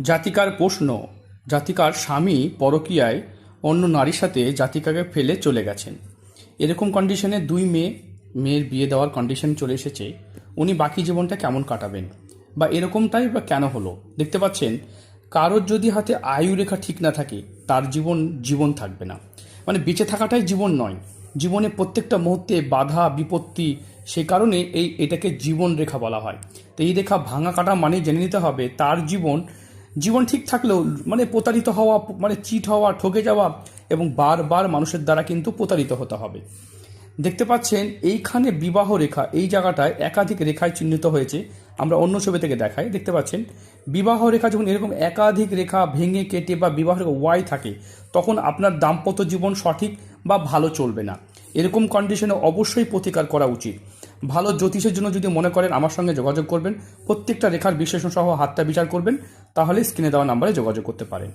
জাতিকার প্রশ্ন, জাতিকার স্বামী পরকীয়ায় অন্য নারীর সাথে জাতিকাকে ফেলে চলে গেছেন। এরকম কন্ডিশনে দুই মেয়ে, মেয়ের বিয়ে দেওয়ার কন্ডিশন চলে এসেছে। উনি বাকি জীবনটা কেমন কাটাবেন? বা এরকমটাই বা কেন হলো? দেখতে পাচ্ছেন, কারোর যদি হাতে আয়ু রেখা ঠিক না থাকে, তার জীবন জীবন থাকবে না। মানে বেঁচে থাকাটাই জীবন নয়। জীবনে প্রত্যেকটা মুহূর্তে বাধা, বিপত্তি, সে কারণে এই এটাকে জীবন রেখা বলা হয়। তো এই রেখা ভাঙা কাটা মানে জেনে নিতে হবে, তার জীবন জীবন ঠিক থাকলেও মানে প্রতারিত হওয়া মানে চিট হওয়া, ঠকে যাওয়া এবং বারবার মানুষের দ্বারা কিন্তু প্রতারিত হতে হবে। দেখতে পাচ্ছেন, এইখানে বিবাহ রেখা, এই জায়গাটায় একাধিক রেখায় চিহ্নিত হয়েছে। আমরা অন্য ছবি থেকে দেখাই। দেখতে পাচ্ছেন, বিবাহ রেখা যখন এরকম একাধিক রেখা ভেঙে, কেটে বা বিবাহ রেখা ওয়াই থাকে, তখন আপনার দাম্পত্য জীবন সঠিক বা ভালো চলবে না। এরকম কন্ডিশনে অবশ্যই প্রতিকার করা উচিত। ভালো জ্যোতিষের জন্য যদি মনে করেন, আমার সঙ্গে যোগাযোগ করবেন। প্রত্যেকটা রেখার বিশ্লেষণ সহ হাতটা বিচার করবেন। তাহলে স্ক্রিনে দেওয়া নাম্বারে যোগাযোগ করতে পারেন।